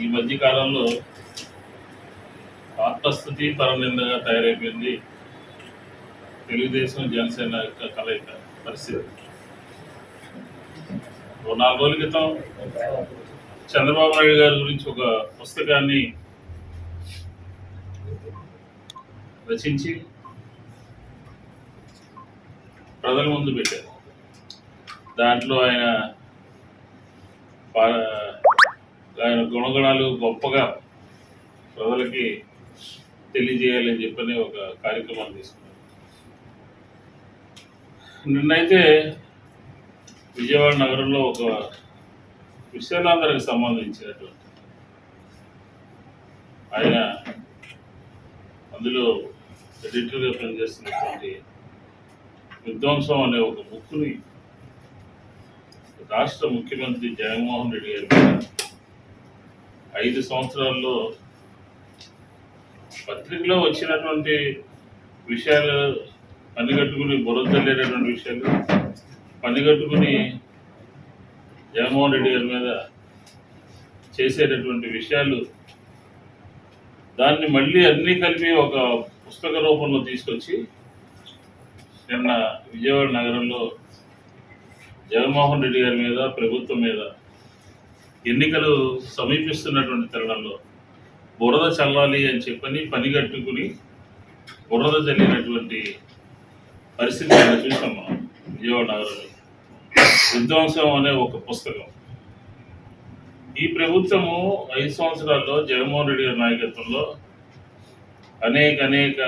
ఈ మధ్య కాలంలో ఆత్మస్థుతి పరనిందగా తయారైపోయింది తెలుగుదేశం జనసేన యొక్క కలయిక పరిస్థితి. ఓ నాలుగు రోజుల క్రితం చంద్రబాబు నాయుడు గారి గురించి ఒక పుస్తకాన్ని రచించి ప్రజల ముందు పెట్టారు. దాంట్లో ఆయన ఆయన గుణగణాలు గొప్పగా ప్రజలకి తెలియజేయాలని చెప్పని ఒక కార్యక్రమం తీసుకున్నారు నిన్నైతే విజయవాడ నగరంలో ఒక విశ్వనాథరికి సంబంధించినటువంటి ఆయన అందులో ఎడిటర్గా పనిచేస్తున్నటువంటి విధ్వంసం అనే ఒక బుక్ని రాష్ట్ర ముఖ్యమంత్రి జగన్మోహన్ రెడ్డి గారి ఐదు సంవత్సరాల్లో పత్రికలో వచ్చినటువంటి విషయాలు పనిగట్టుకుని బురదలేనటువంటి విషయాలు పనిగట్టుకుని జగన్మోహన్ రెడ్డి గారి మీద చేసేటటువంటి విషయాలు దాన్ని మళ్ళీ అన్నీ కలిపి ఒక పుస్తక రూపంలో తీసుకొచ్చి నిన్న విజయవాడ నగరంలో జగన్మోహన్ రెడ్డి గారి మీద ప్రభుత్వం మీద ఎన్నికలు సమీపిస్తున్నటువంటి తరుణంలో బురద చల్లాలి అని చెప్పని పని కట్టుకుని బురద చల్లినటువంటి పరిస్థితి చూసాం మనం విజయవాడ నగరంలో. విధ్వంసం అనే ఒక పుస్తకం. ఈ ప్రభుత్వము ఐదు సంవత్సరాల్లో జగన్మోహన్ రెడ్డి గారి నాయకత్వంలో అనేక అనేక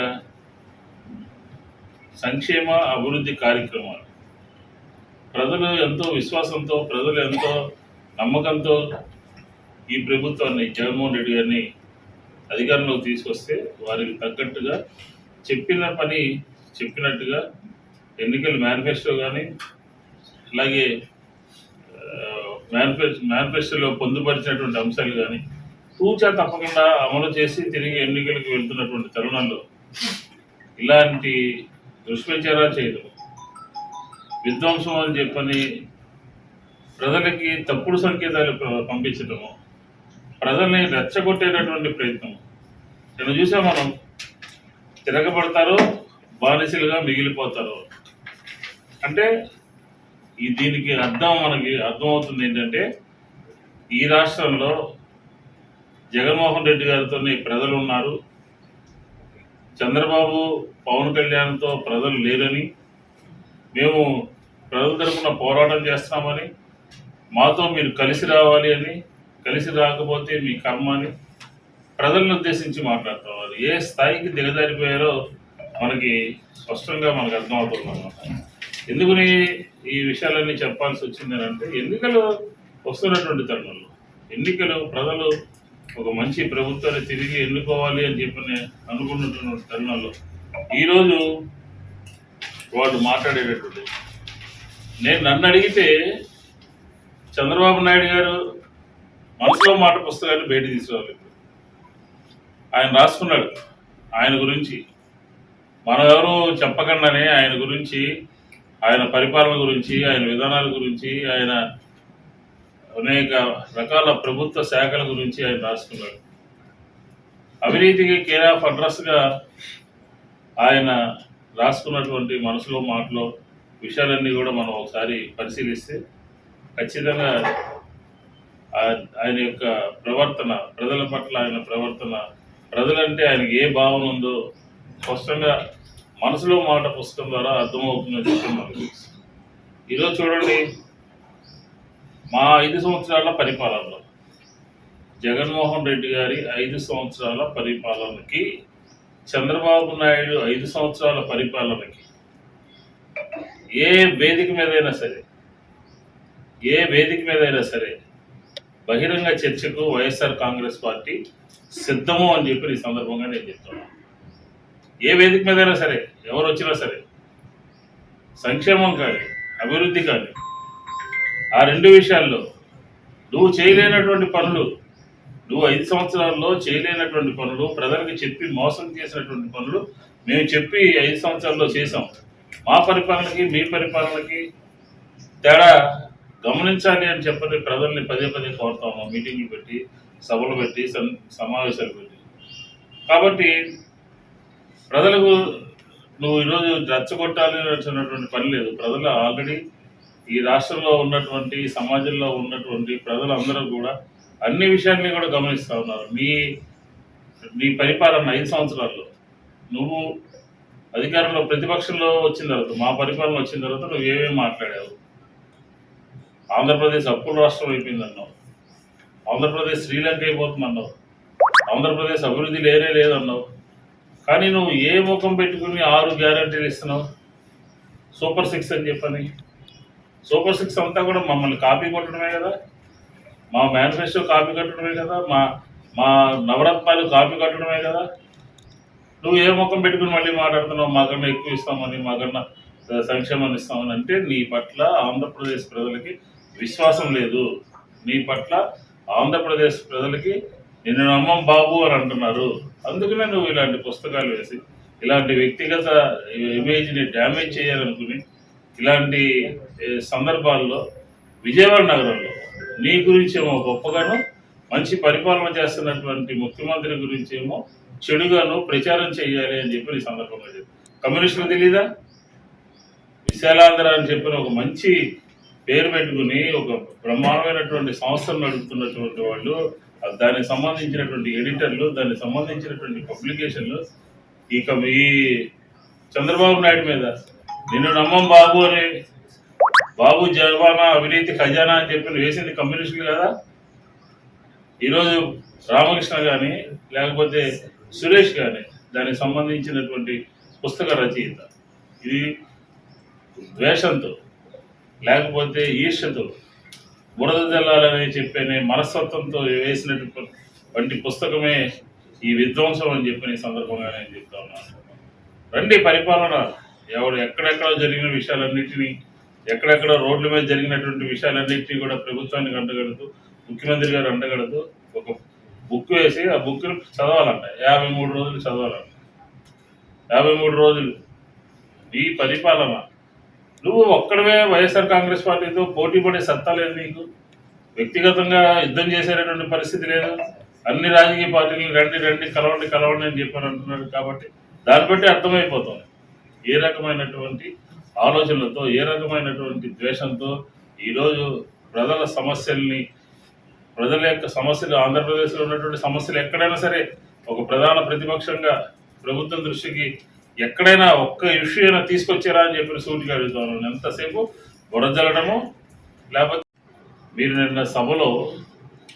సంక్షేమ అభివృద్ధి కార్యక్రమాలు. ప్రజలు ఎంతో విశ్వాసంతో ప్రజలు ఎంతో నమ్మకంతో ఈ ప్రభుత్వాన్ని జగన్మోహన్ రెడ్డి గారిని అధికారంలోకి తీసుకొస్తే వారికి తగ్గట్టుగా చెప్పిన పని చెప్పినట్టుగా ఎన్నికల మేనిఫెస్టో కానీ అలాగే మేనిఫెస్టో మేనిఫెస్టోలో పొందుపరిచినటువంటి అంశాలు కానీ తూచా తప్పకుండా అమలు చేసి తిరిగి ఎన్నికలకు వెళ్తున్నటువంటి తరుణంలో ఇలాంటి దుష్ప్రచారాలు చేయడం విధ్వంసం అని చెప్పని ప్రజలకి తప్పుడు సంకేతాలు ప- పంపించడము ప్రజల్ని రెచ్చగొట్టేటటువంటి ప్రయత్నం. నేను చూసా మనం. తిరగబడతారో బానిసలుగా మిగిలిపోతారో. అంటే ఈ దీనికి అర్థం మనకి అర్థమవుతుంది ఏంటంటే ఈ రాష్ట్రంలో జగన్మోహన్ రెడ్డి గారితో ప్రజలు ఉన్నారు. చంద్రబాబు పవన్ కళ్యాణ్తో ప్రజలు లేరని మేము ప్రజల తరపున పోరాటం చేస్తామని మాతో మీరు కలిసి రావాలి అని కలిసి రాకపోతే మీ కర్మ అని ప్రజలను ఉద్దేశించి మాట్లాడుతున్నారు ఏ స్థాయికి దిగజారిపోయారో మనకి స్పష్టంగా మనకు అర్థమవుతుంది అన్నమాట. ఎందుకని ఈ విషయాలన్నీ చెప్పాల్సి వచ్చింది అంటే ఎన్నికలు వస్తున్నటువంటి తరుణంలో ఎన్నికలు ప్రజలు ఒక మంచి ప్రభుత్వాన్ని తిరిగి ఎన్నుకోవాలి అని చెప్పి అనుకున్నటువంటి తరుణంలో ఈరోజు వాడు మాట్లాడేటటువంటి నేను నన్ను అడిగితే చంద్రబాబు నాయుడు గారు మనసులో మాట పుస్తకాన్ని బయట తీసుకోవాలి ఆయన రాసుకున్నాడు. ఆయన గురించి మనం ఎవరు చెప్పకుండానే ఆయన గురించి ఆయన పరిపాలన గురించి ఆయన విధానాల గురించి ఆయన అనేక రకాల ప్రభుత్వ శాఖల గురించి ఆయన రాసుకున్నాడు. అవినీతికి కేర్ ఆఫ్ అడ్రస్గా ఆయన రాసుకున్నటువంటి మనసులో మాటలో విషయాలన్నీ కూడా మనం ఒకసారి పరిశీలిస్తే ఖచ్చితంగా ఆయన యొక్క ప్రవర్తన ప్రజల పట్ల ఆయన ప్రవర్తన ప్రజలంటే ఆయనకి ఏ భావన ఉందో స్పష్టంగా మనసులో మాట పుస్తకం ద్వారా అర్థమవుతుందని చెప్పి మనకు తెలుసు. ఈరోజు చూడండి మా ఐదు సంవత్సరాల పరిపాలనలో జగన్మోహన్ రెడ్డి గారి ఐదు సంవత్సరాల పరిపాలనకి చంద్రబాబు నాయుడు ఐదు సంవత్సరాల పరిపాలనకి ఏ వేదిక మీదైనా సరే ఏ వేదిక మీదైనా సరే బహిరంగ చర్చకు వైఎస్ఆర్ కాంగ్రెస్ పార్టీ సిద్ధము అని చెప్పి ఈ సందర్భంగా నేను చెప్తున్నాను ఏ వేదిక మీద అయినా సరే ఎవరు వచ్చినా సరే సంక్షేమం కానీ అభివృద్ధి కానీ ఆ రెండు విషయాల్లో నువ్వు చేయలేనటువంటి పనులు నువ్వు ఐదు సంవత్సరాల్లో చేయలేనటువంటి పనులు ప్రజలకు చెప్పి మోసం చేసినటువంటి పనులు మేము చెప్పి ఐదు సంవత్సరాల్లో చేసాం మా పరిపాలనకి మీ పరిపాలనకి తేడా గమనించాలి అని చెప్పని ప్రజల్ని పదే పదే కోరుతాము. మీటింగ్లు పెట్టి సభలు పెట్టి సమావేశాలు పెట్టి. కాబట్టి ప్రజలకు నువ్వు ఈరోజు రచ్చగొట్టాలి అనేటువంటి పని లేదు. ప్రజలు ఆల్రెడీ ఈ రాష్ట్రంలో ఉన్నటువంటి సమాజంలో ఉన్నటువంటి ప్రజలందరూ కూడా అన్ని విషయాల్ని కూడా గమనిస్తూ ఉన్నారు. నీ నీ పరిపాలన ఐదు సంవత్సరాల్లో. నువ్వు అధికారంలో ప్రతిపక్షంలో వచ్చిన తర్వాత మా పరిపాలన వచ్చిన తర్వాత నువ్వు ఏమేమి మాట్లాడావు? ఆంధ్రప్రదేశ్ అప్పుల రాష్ట్రం అయిపోయిందన్నావు. ఆంధ్రప్రదేశ్ శ్రీలంక అయిపోతుందన్నావు. ఆంధ్రప్రదేశ్ అభివృద్ధి లేనే లేదన్నావు. కానీ నువ్వు ఏ ముఖం పెట్టుకుని ఆరు గ్యారంటీలు ఇస్తున్నావు? సూపర్ సిక్స్ అని చెప్పని. సూపర్ సిక్స్ అంతా కూడా మమ్మల్ని కాపీ కొట్టడమే కదా. మా మేనిఫెస్టో కాపీ కట్టడమే కదా. మా మా నవరత్నాలు కాపీ కట్టడమే కదా. నువ్వు ఏ ముఖం పెట్టుకుని మళ్ళీ మాట్లాడుతున్నావు? మాకన్నా ఎక్కువ ఇస్తామని మాకన్నా సంక్షేమాన్ని ఇస్తామని అంటే నీ పట్ల ఆంధ్రప్రదేశ్ ప్రజలకి విశ్వాసం లేదు. నీ పట్ల ఆంధ్రప్రదేశ్ ప్రజలకి నిన్ను నమ్మం బాబు అని అంటున్నారు. అందుకనే నువ్వు ఇలాంటి పుస్తకాలు వేసి ఇలాంటి వ్యక్తిగత ఇమేజ్ని డ్యామేజ్ చేయాలనుకుని ఇలాంటి సందర్భాల్లో విజయవాడ నగరంలో నీ గురించేమో గొప్పగాను మంచి పరిపాలన చేస్తున్నటువంటి ముఖ్యమంత్రి గురించి ఏమో చెడుగాను ప్రచారం చేయాలి అని చెప్పి ఈ సందర్భంగా చెప్పి కమ్యూనిస్టులు తెలీదా? విశాలాంధ్ర అని చెప్పిన ఒక మంచి పేరు పెట్టుకుని ఒక బ్రహ్మాండమైనటువంటి సంస్థను నడుపుతున్నటువంటి వాళ్ళు దానికి సంబంధించినటువంటి ఎడిటర్లు దానికి సంబంధించినటువంటి పబ్లికేషన్లు ఇక ఈ చంద్రబాబు నాయుడు మీద నిన్ను నమ్మం బాబు అని బాబు జవానా అవినీతి ఖజానా అని చెప్పి వేసింది కమ్యూనిస్టులు కదా? ఈరోజు రామకృష్ణ కానీ లేకపోతే సురేష్ కానీ దానికి సంబంధించినటువంటి పుస్తక రచయిత. ఇది ద్వేషంతో. లేకపోతే ఈర్ష్యతో బురద జల్లాలని చెప్పనే మనస్తత్వంతో వేసినటువంటి పుస్తకమే ఈ విధ్వంసం అని చెప్పిన ఈ సందర్భంగా నేను చెప్తా ఉన్నాను రండి పరిపాలన. ఎవడు ఎక్కడెక్కడ జరిగిన విషయాలన్నింటినీ ఎక్కడెక్కడ రోడ్ల మీద జరిగినటువంటి విషయాలన్నింటినీ కూడా ప్రభుత్వానికి అంటగడుతూ ముఖ్యమంత్రి గారు అంటగడుతూ ఒక బుక్ వేసి ఆ బుక్ను చదవాలంట. యాభై మూడు రోజులు చదవాలంట. యాభై మూడు రోజులు. ఈ పరిపాలన. నువ్వు ఒక్కడవే వైఎస్ఆర్ కాంగ్రెస్ పార్టీతో పోటీ పడే సత్తా లేదు నీకు. వ్యక్తిగతంగా యుద్ధం చేసేటటువంటి పరిస్థితి లేదు. అన్ని రాజకీయ పార్టీలు రండి రండి కలవండి కలవండి అని చెప్పారు అంటున్నాడు కాబట్టి దాన్ని బట్టి అర్థమైపోతుంది ఏ రకమైనటువంటి ఆలోచనలతో ఏ రకమైనటువంటి ద్వేషంతో ఈరోజు ప్రజల సమస్యల్ని ప్రజల యొక్క సమస్యలు ఆంధ్రప్రదేశ్లో ఉన్నటువంటి సమస్యలు ఎక్కడైనా సరే ఒక ప్రధాన ప్రతిపక్షంగా ప్రభుత్వం దృష్టికి ఎక్కడైనా ఒక్క ఇష్యూ అయినా తీసుకొచ్చారా అని చెప్పి సూటిగా అడుగుతాను. ఎంతసేపు బురజల్లడము లేకపోతే మీరు నిన్న సభలో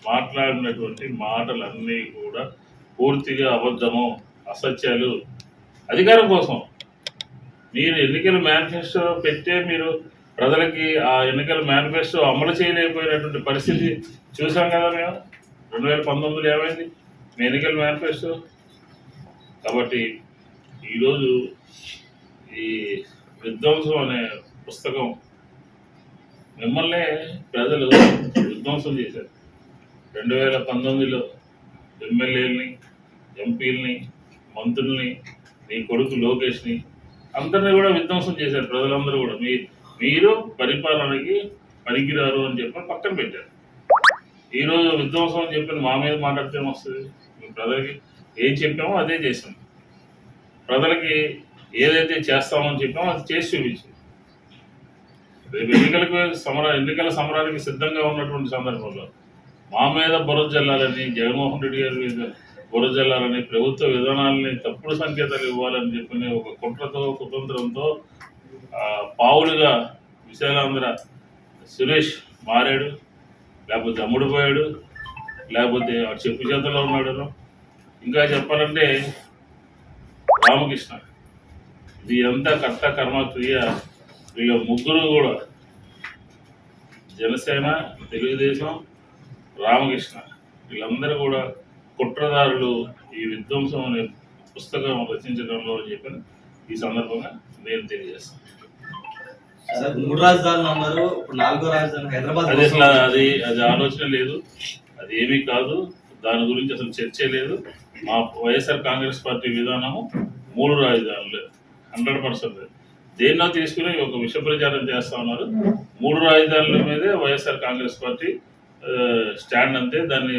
మాట్లాడినటువంటి మాటలన్నీ కూడా పూర్తిగా అబద్ధము అసత్యాలు అధికారం కోసం. మీరు ఎన్నికల మేనిఫెస్టో పెట్టే మీరు ప్రజలకి ఆ ఎన్నికల మేనిఫెస్టో అమలు చేయలేకపోయినటువంటి పరిస్థితి చూసాం కదా మేము. రెండు వేల పంతొమ్మిదిలో ఏమైంది? మీ ఎన్నికల మేనిఫెస్టో. కాబట్టి ఈరోజు ఈ విధ్వంసం అనే పుస్తకం మిమ్మల్నే ప్రజలు విధ్వంసం చేశారు. రెండు వేల పంతొమ్మిదిలో ఎమ్మెల్యేలని ఎంపీలని మంత్రుల్ని మీ కొడుకు లోకేష్ని అందరినీ కూడా విధ్వంసం చేశారు. ప్రజలందరూ కూడా. మీ మీరు పరిపాలనకి పనికిరారు అని చెప్పి పక్కన పెట్టారు. ఈరోజు విధ్వంసం అని చెప్పి మా మీద మాట్లాడితే వస్తుంది? మీ ప్రజలకి ఏం చెప్పామో అదే చేసాం ప్రజలకి ఏదైతే చేస్తామని చెప్పామో అది చేసి చూపించింది. రేపు ఎన్నికలకు సమర ఎన్నికల సమరానికి సిద్ధంగా ఉన్నటువంటి సందర్భంలో మా మీద బురద జల్లాలని జగన్మోహన్ రెడ్డి గారి మీద బురద జల్లాలని ప్రభుత్వ విధానాలని తప్పుడు సంకేతాలు ఇవ్వాలని చెప్పిన ఒక కుట్రతో కుతంత్రంతో పావులుగా విశాలాంధ్ర సురేష్ మారాడు లేకపోతే అమ్ముడుపోయాడు లేకపోతే చెప్పు చేతలో ఉన్నాడు. ఇంకా చెప్పాలంటే రామకృష్ణ. ఇది ఎంత కర్త కర్మ క్రియ. వీళ్ళ ముగ్గురు కూడా జనసేన తెలుగుదేశం రామకృష్ణ. వీళ్ళందరూ కూడా కుట్రదారులు ఈ విధ్వంసం అనే పుస్తకం రచించడంలో అని చెప్పి ఈ సందర్భంగా నేను తెలియజేస్తాను. మూడు రాజధానులు అన్నారు. ఇప్పుడు నాలుగో రాజధాని హైదరాబాద్ అది అసలు అది అది ఆలోచన లేదు. అది ఏమీ కాదు. దాని గురించి అసలు చర్చే లేదు. మా వైఎస్ఆర్ కాంగ్రెస్ పార్టీ విధానము మూడు రాజధానులు హండ్రెడ్ పర్సెంట్. దేన్నో తీసుకుని ఒక విష ప్రచారం చేస్తా ఉన్నారు. మూడు రాజధానుల మీదే వైఎస్ఆర్ కాంగ్రెస్ పార్టీ స్టాండ్ అంతే. దాన్ని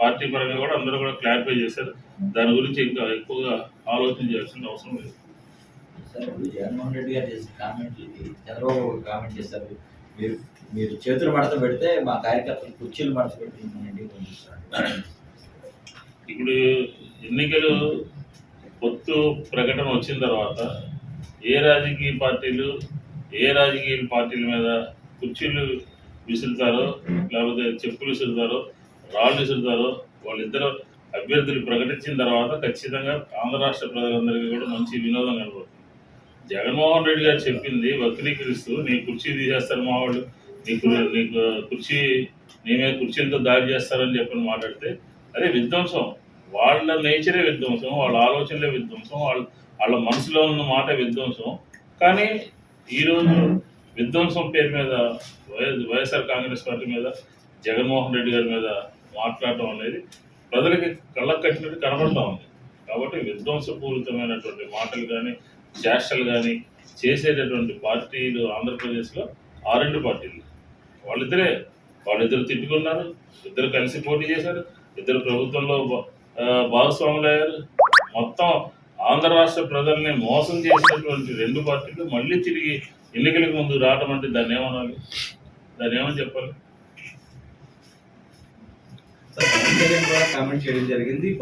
పార్టీ పరంగా కూడా అందరూ కూడా క్లారిఫై చేశారు. దాని గురించి ఇంకా ఎక్కువగా ఆలోచన చేయాల్సిన అవసరం లేదు. సార్ ఇప్పుడు జగన్మోహన్ రెడ్డి గారు చేసిన కామెంట్లకి చంద్రబాబు ఒక కామెంట్ చేశారు. మీరు మీరు చేతులు మడత పెడితే మా కార్యకర్తలు కుర్చీలు మడత పెట్టి ఇప్పుడు ఎన్నికలు పొత్తు ప్రకటన వచ్చిన తర్వాత ఏ రాజకీయ పార్టీలు ఏ రాజకీయ పార్టీల మీద కుర్చీలు విసురుతారో లేకపోతే చెప్పులు విసురుతారో రాళ్ళు విసురుతారో వాళ్ళిద్దరు అభ్యర్థులు ప్రకటించిన తర్వాత ఖచ్చితంగా ఆంధ్ర రాష్ట్ర ప్రజలందరికీ కూడా మంచి వినోదం కనబడుతుంది. జగన్మోహన్ రెడ్డి గారు చెప్పింది వక్రీకరిస్తూ నీ కుర్చీ తీసేస్తారు మా వాళ్ళు నీకు నీకు కుర్చీ నీ మీద కుర్చీలతో దాడి చేస్తారని చెప్పని మాట్లాడితే అదే విధ్వంసం. వాళ్ళ నేచరే విధ్వంసం వాళ్ళ ఆలోచనలే విధ్వంసం వాళ్ళ వాళ్ళ మనసులో ఉన్న మాట విధ్వంసం. కానీ ఈరోజు విధ్వంసం పేరు మీద వై- వైఎస్ఆర్ కాంగ్రెస్ పార్టీ మీద జగన్మోహన్ రెడ్డి గారి మీద మాట్లాడటం అనేది ప్రజలకి కళ్ళకు కట్టినట్టు కనబడతా ఉంది. కాబట్టి విధ్వంసపూరితమైనటువంటి మాటలు కానీ చేష్టలు కానీ చేసేటటువంటి పార్టీలు ఆంధ్రప్రదేశ్లో ఆ రెండు పార్టీలు. వాళ్ళిద్దరే వాళ్ళిద్దరు తిట్టుకున్నారు ఇద్దరు కలిసి పోటీ చేశారు ఇద్దరు ప్రభుత్వంలో భాగస్వాములయ్యారు మొత్తం ఆంధ్ర రాష్ట్ర ప్రజల్ని మోసం చేసినటువంటి రెండు పార్టీలు మళ్ళీ తిరిగి ఎన్నికలకు ముందు రావడం అంటే దాన్ని ఏమనాలి? దాన్ని ఏమని చెప్పాలి? కామెంట్ చేయడం జరిగింది.